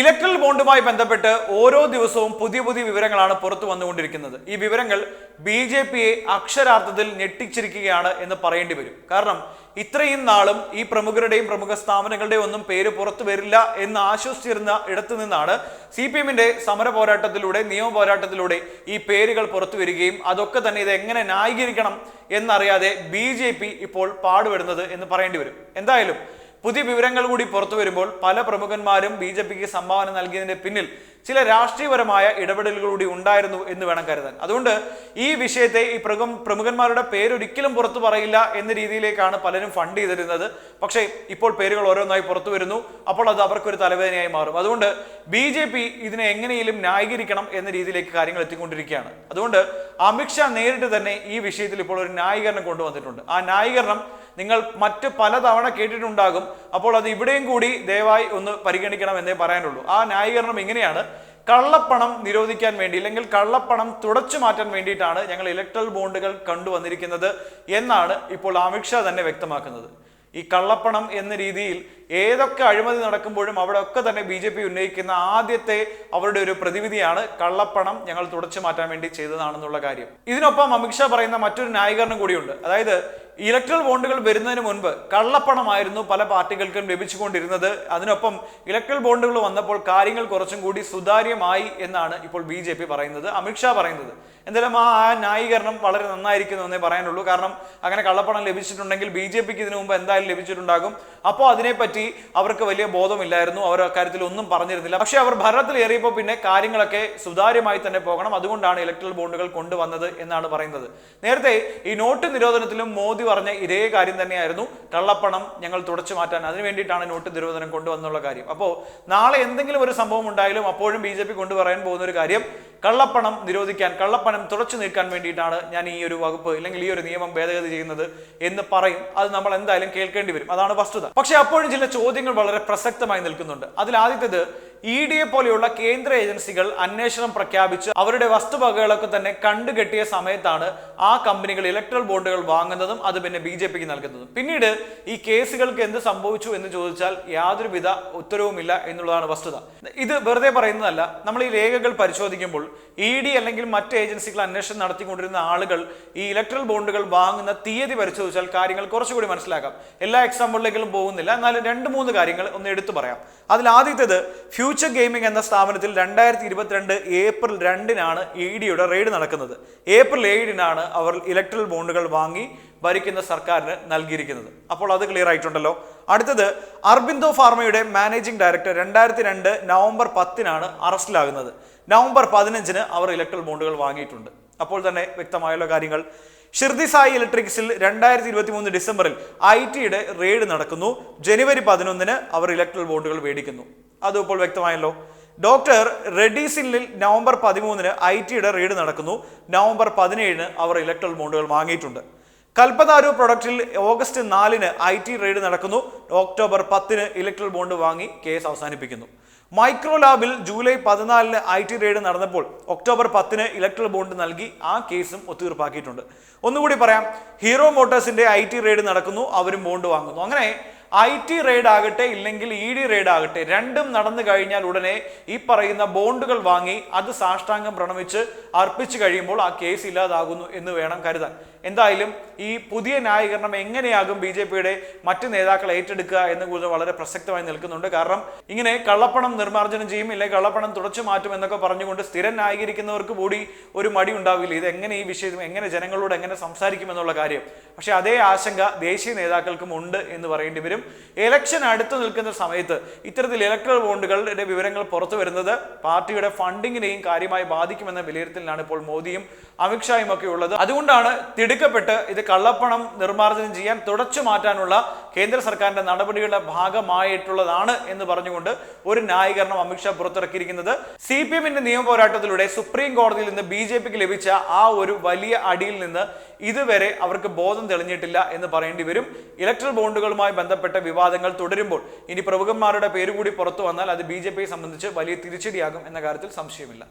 Electoral ബോണ്ടുമായി ബന്ധപ്പെട്ട് ഓരോ ദിവസവും പുതിയ പുതിയ വിവരങ്ങളാണ് പുറത്തു വന്നുകൊണ്ടിരിക്കുന്നത്. ഈ വിവരങ്ങൾ ബി ജെ പിയെ അക്ഷരാർത്ഥത്തിൽ ഞെട്ടിച്ചിരിക്കുകയാണ് എന്ന് പറയേണ്ടി വരും. കാരണം ഇത്രയും നാളും ഈ പ്രമുഖരുടെയും പ്രമുഖ സ്ഥാപനങ്ങളുടെയും ഒന്നും പേര് പുറത്തു വരില്ല എന്ന് ആശ്വസിച്ചിരുന്ന ഇടത്തു നിന്നാണ് സി പി എമ്മിന്റെ സമര പോരാട്ടത്തിലൂടെ നിയമ പോരാട്ടത്തിലൂടെ ഈ പേരുകൾ പുറത്തു വരികയും അതൊക്കെ തന്നെ ഇത് എങ്ങനെ ന്യായീകരിക്കണം എന്നറിയാതെ ബി ജെ പി ഇപ്പോൾ പാടുപെടുന്നത് എന്ന് പറയേണ്ടി വരും. എന്തായാലും പുതിയ വിവരങ്ങൾ കൂടി പുറത്തു വരുമ്പോൾ പല പ്രമുഖന്മാരും ബി ജെ പിക്ക് സംഭാവന നൽകിയതിന്റെ പിന്നിൽ ചില രാഷ്ട്രീയപരമായ ഇടപെടലുകൾ കൂടി ഉണ്ടായിരുന്നു എന്ന് വേണം കരുതാൻ. അതുകൊണ്ട് ഈ വിഷയത്തെ ഈ പ്രമുഖ പ്രമുഖന്മാരുടെ പേരൊരിക്കലും പുറത്തു പറയില്ല എന്ന രീതിയിലേക്കാണ് പലരും ഫണ്ട് ചെയ്തിരുന്നത്. പക്ഷേ ഇപ്പോൾ പേരുകൾ ഓരോന്നായി പുറത്തു വരുന്നു. അപ്പോൾ അത് അവർക്കൊരു തലവേദനയായി മാറും. അതുകൊണ്ട് ബി ജെ പി ഇതിനെ എങ്ങനെയും ന്യായീകരിക്കണം എന്ന രീതിയിലേക്ക് കാര്യങ്ങൾ എത്തിക്കൊണ്ടിരിക്കുകയാണ്. അതുകൊണ്ട് അമിത്ഷാ നേരിട്ട് തന്നെ ഈ വിഷയത്തിൽ ഇപ്പോൾ ഒരു ന്യായീകരണം കൊണ്ടുവന്നിട്ടുണ്ട്. ആ ന്യായീകരണം നിങ്ങൾ മറ്റ് പലതവണ കേട്ടിട്ടുണ്ടാകും. അപ്പോൾ അത് ഇവിടെയും കൂടി ദയവായി ഒന്ന് പരിഗണിക്കണം എന്നേ പറയാനുള്ളൂ. ആ ന്യായീകരണം ഇങ്ങനെയാണ്. കള്ളപ്പണം നിരോധിക്കാൻ വേണ്ടി അല്ലെങ്കിൽ കള്ളപ്പണം തുടച്ചു മാറ്റാൻ വേണ്ടിയിട്ടാണ് ഞങ്ങൾ ഇലക്ട്രൽ ബോണ്ടുകൾ കണ്ടുവന്നിരിക്കുന്നത് എന്നാണ് ഇപ്പോൾ അമിത്ഷാ തന്നെ വ്യക്തമാക്കുന്നത്. ഈ കള്ളപ്പണം എന്ന രീതിയിൽ ഏതൊക്കെ അഴിമതി നടക്കുമ്പോഴും അവിടെ ഒക്കെ തന്നെ ബി ജെ പി ഉന്നയിക്കുന്ന ആദ്യത്തെ അവരുടെ ഒരു പ്രതിവിധിയാണ് കള്ളപ്പണം ഞങ്ങൾ തുടച്ചു മാറ്റാൻ വേണ്ടി ചെയ്തതാണെന്നുള്ള കാര്യം. ഇതിനൊപ്പം അമിത്ഷാ പറയുന്ന മറ്റൊരു ന്യായീകരണം കൂടിയുണ്ട്. അതായത് ഇലക്ട്രൽ ബോണ്ടുകൾ വരുന്നതിന് മുൻപ് കള്ളപ്പണമായിരുന്നു പല പാർട്ടികൾക്കും ലഭിച്ചുകൊണ്ടിരുന്നത്. അതിനൊപ്പം ഇലക്ട്രൽ ബോണ്ടുകൾ വന്നപ്പോൾ കാര്യങ്ങൾ കുറച്ചും കൂടി സുതാര്യമായി എന്നാണ് ഇപ്പോൾ ബി ജെ പി പറയുന്നത് അമിത്ഷാ പറയുന്നത്. എന്തായാലും ആ ആ ന്യായീകരണം വളരെ നന്നായിരിക്കുന്നു എന്നേ പറയാനുള്ളൂ. കാരണം അങ്ങനെ കള്ളപ്പണം ലഭിച്ചിട്ടുണ്ടെങ്കിൽ ബി ജെ പിക്ക് ഇതിനു മുമ്പ് എന്തായാലും ലഭിച്ചിട്ടുണ്ടാകും. അപ്പോൾ അതിനെപ്പറ്റി അവർക്ക് വലിയ ബോധമില്ലായിരുന്നു. അവർ അക്കാര്യത്തിൽ ഒന്നും പറഞ്ഞിരുന്നില്ല. പക്ഷെ അവർ ഭരണത്തിൽ ഏറിയപ്പോൾ പിന്നെ കാര്യങ്ങളൊക്കെ സുതാര്യമായി തന്നെ പോകണം. അതുകൊണ്ടാണ് ഇലക്ട്രൽ ബോണ്ടുകൾ കൊണ്ടുവന്നത് എന്നാണ് പറയുന്നത്. നേരത്തെ ഈ നോട്ട് നിരോധനത്തിലും മോദി പറഞ്ഞ ഇതേ കാര്യം തന്നെയായിരുന്നു. കള്ളപ്പണം ഞങ്ങൾ തുടച്ചു മാറ്റാൻ അതിനു വേണ്ടിയിട്ടാണ് നോട്ട് നിരോധനം കൊണ്ടുവന്നുള്ള കാര്യം. അപ്പോൾ നാളെ എന്തെങ്കിലും ഒരു സംഭവം ഉണ്ടായാലും അപ്പോഴും ബി ജെ പി കൊണ്ടുപറയാൻ പോകുന്ന ഒരു കാര്യം കള്ളപ്പണം നിരോധിക്കാൻ കള്ളപ്പണം തുടച്ചു നീക്കാൻ വേണ്ടിയിട്ടാണ് ഞാൻ ഈ ഒരു വകുപ്പ് അല്ലെങ്കിൽ ഈ ഒരു നിയമം ഭേദഗതി ചെയ്യുന്നത് എന്ന് പറയും. അത് നമ്മൾ എന്തായാലും കേൾക്കേണ്ടി വരും. അതാണ് വസ്തുത. പക്ഷേ അപ്പോഴും ചില ചോദ്യങ്ങൾ വളരെ പ്രസക്തമായി നിൽക്കുന്നുണ്ട്. അതിൽ ആദ്യത്തേത് ഇ ഡി എ പോലെയുള്ള കേന്ദ്ര ഏജൻസികൾ അന്വേഷണം പ്രഖ്യാപിച്ച് അവരുടെ വസ്തുവകകളൊക്കെ തന്നെ കണ്ടുകെട്ടിയ സമയത്താണ് ആ കമ്പനികൾ ഇലക്ട്രൽ ബോണ്ടുകൾ വാങ്ങുന്നതും അത് പിന്നെ ബി ജെ പിക്ക് നൽകുന്നതും. പിന്നീട് ഈ കേസുകൾക്ക് എന്ത് സംഭവിച്ചു എന്ന് ചോദിച്ചാൽ യാതൊരുവിധ ഉത്തരവുമില്ല എന്നുള്ളതാണ് വസ്തുത. ഇത് വെറുതെ പറയുന്നതല്ല. നമ്മൾ ഈ രേഖകൾ പരിശോധിക്കുമ്പോൾ ഇ ഡി അല്ലെങ്കിൽ മറ്റ് ഏജൻസികൾ അന്വേഷണം നടത്തിക്കൊണ്ടിരുന്ന ആളുകൾ ഈ ഇലക്ട്രൽ ബോണ്ടുകൾ വാങ്ങുന്ന തീയതി പരിശോധിച്ചാൽ കാര്യങ്ങൾ കുറച്ചുകൂടി മനസ്സിലാക്കാം. എല്ലാ എക്സാമ്പിളിലേക്കും പോകുന്നില്ല. എന്നാലും രണ്ട് മൂന്ന് കാര്യങ്ങൾ ഒന്ന് എടുത്തു പറയാം. അതിൽ ആദ്യത്തേത് ഗെയിമിംഗ് എന്ന സ്ഥാപനത്തിൽ രണ്ടായിരത്തി ഇരുപത്തിരണ്ട് ഏപ്രിൽ രണ്ടിനാണ് ഇ ഡിയുടെ റെയ്ഡ് നടക്കുന്നത്. ഏപ്രിൽ ഏഴിനാണ് അവർ ഇലക്ട്രൽ ബോണ്ടുകൾ വാങ്ങി ഭരിക്കുന്ന സർക്കാരിന് നൽകിയിരിക്കുന്നത്. അപ്പോൾ അത് ക്ലിയർ ആയിട്ടുണ്ടല്ലോ. അടുത്തത് അർബിന്ദോ ഫാർമയുടെ മാനേജിംഗ് ഡയറക്ടർ രണ്ടായിരത്തി രണ്ട് നവംബർ പത്തിനാണ് അറസ്റ്റിലാകുന്നത്. നവംബർ പതിനഞ്ചിന് അവർ ഇലക്ട്രൽ ബോണ്ടുകൾ വാങ്ങിയിട്ടുണ്ട്. അപ്പോൾ തന്നെ വ്യക്തമായുള്ള കാര്യങ്ങൾ. ഷിർദി സായി ഇലക്ട്രിക്സിൽ രണ്ടായിരത്തി ഇരുപത്തി മൂന്ന് ഡിസംബറിൽ ഐ ടിയുടെ റെയ്ഡ് നടക്കുന്നു. ജനുവരി പതിനൊന്നിന് അവർ ഇലക്ട്രൽ ബോണ്ടുകൾ മേടിക്കുന്നു. അതും ഇപ്പോൾ വ്യക്തമായല്ലോ. ഡോക്ടർ റെഡീസിലിൽ നവംബർ പതിമൂന്നിന് ഐ ടിയുടെ റെയ്ഡ് നടക്കുന്നു. നവംബർ പതിനേഴിന് അവർ ഇലക്ട്രൽ ബോണ്ടുകൾ വാങ്ങിയിട്ടുണ്ട്. കൽപ്പതാരു പ്രൊഡക്റ്റിൽ ഓഗസ്റ്റ് നാലിന് ഐ ടി റെയ്ഡ് നടക്കുന്നു. ഒക്ടോബർ പത്തിന് ഇലക്ട്രൽ ബോണ്ട് വാങ്ങി കേസ് അവസാനിപ്പിക്കുന്നു. മൈക്രോ ലാബിൽ ജൂലൈ പതിനാലിന് ഐ ടി റെയ്ഡ് നടന്നപ്പോൾ ഒക്ടോബർ പത്തിന് ഇലക്ട്രൽ ബോണ്ട് നൽകി ആ കേസും ഒത്തുതീർപ്പാക്കിയിട്ടുണ്ട്. ഒന്നുകൂടി പറയാം. ഹീറോ മോട്ടോഴ്സിന്റെ ഐ ടി റെയ്ഡ് നടക്കുന്നു. അവരും ബോണ്ട് വാങ്ങുന്നു. അങ്ങനെ ഐ ടി റെയ്ഡ് ആകട്ടെ ഇല്ലെങ്കിൽ ഇ ഡി റെയ്ഡ് ആകട്ടെ രണ്ടും നടന്നു കഴിഞ്ഞാൽ ഉടനെ ഈ പറയുന്ന ബോണ്ടുകൾ വാങ്ങി അത് സാഷ്ടാംഗം പ്രണമിച്ച് അർപ്പിച്ചു കഴിയുമ്പോൾ ആ കേസ് ഇല്ലാതാകുന്നു എന്ന് വേണം കരുതാൻ. എന്തായാലും ഈ പുതിയ ന്യായീകരണം എങ്ങനെയാകും ബി ജെ പിയുടെ മറ്റ് നേതാക്കൾ ഏറ്റെടുക്കുക എന്ന് കൂടുതൽ വളരെ പ്രസക്തമായി നിൽക്കുന്നുണ്ട്. കാരണം ഇങ്ങനെ കള്ളപ്പണം നിർമ്മാർജനം ചെയ്യും ഇല്ലെങ്കിൽ കള്ളപ്പണം തുടച്ചു മാറ്റും എന്നൊക്കെ പറഞ്ഞുകൊണ്ട് സ്ഥിരം ന്യായീകരിക്കുന്നവർക്ക് കൂടി ഒരു മടി ഉണ്ടാവില്ല. ഇത് എങ്ങനെ ഈ വിഷയം എങ്ങനെ ജനങ്ങളോട് എങ്ങനെ സംസാരിക്കും എന്നുള്ള കാര്യം. പക്ഷേ അതേ ആശങ്ക ദേശീയ നേതാക്കൾക്കും ഉണ്ട് എന്ന് പറയേണ്ടി വരും. ഇലക്ഷൻ അടുത്ത് നിൽക്കുന്ന സമയത്ത് ഇത്തരത്തിൽ ഇലക്ട്രൽ ബോണ്ടുകളുടെ വിവരങ്ങൾ പുറത്തു വരുന്നത് പാർട്ടിയുടെ ഫണ്ടിങ്ങിനെയും കാര്യമായി ബാധിക്കുമെന്ന വിലയിരുത്തലിലാണ് ഇപ്പോൾ മോദിയും അമിത്ഷായും ഒക്കെ ഉള്ളത്. അതുകൊണ്ടാണ് തിടുക്കപ്പെട്ട് ഇത് കള്ളപ്പണം നിർമ്മാർജനം ചെയ്യാൻ തുടച്ചു മാറ്റാനുള്ള കേന്ദ്ര സർക്കാരിന്റെ നടപടികളുടെ ഭാഗമായിട്ടുള്ളതാണ് എന്ന് പറഞ്ഞുകൊണ്ട് ഒരു ന്യായീകരണം അമിത്ഷാ പുറത്തിറക്കിയിരിക്കുന്നത്. സി പി എമ്മിന്റെ നിയമ പോരാട്ടത്തിലൂടെ സുപ്രീം കോടതിയിൽ നിന്ന് ബി ജെ പിക്ക് ലഭിച്ച ആ ഒരു വലിയ അടിയിൽ നിന്ന് ഇതുവരെ അവർക്ക് ബോധം തെളിഞ്ഞിട്ടില്ല എന്ന് പറയേണ്ടി വരും. ഇലക്ട്രൽ ബോണ്ടുകളുമായി ബന്ധപ്പെട്ട വിവാദങ്ങൾ തുടരുമ്പോൾ ഇനി പ്രമുഖന്മാരുടെ പേരുകൂടി പുറത്തു വന്നാൽ അത് ബി ജെ പിയെ സംബന്ധിച്ച് വലിയ തിരിച്ചടിയാകും എന്ന കാര്യത്തിൽ സംശയമില്ല.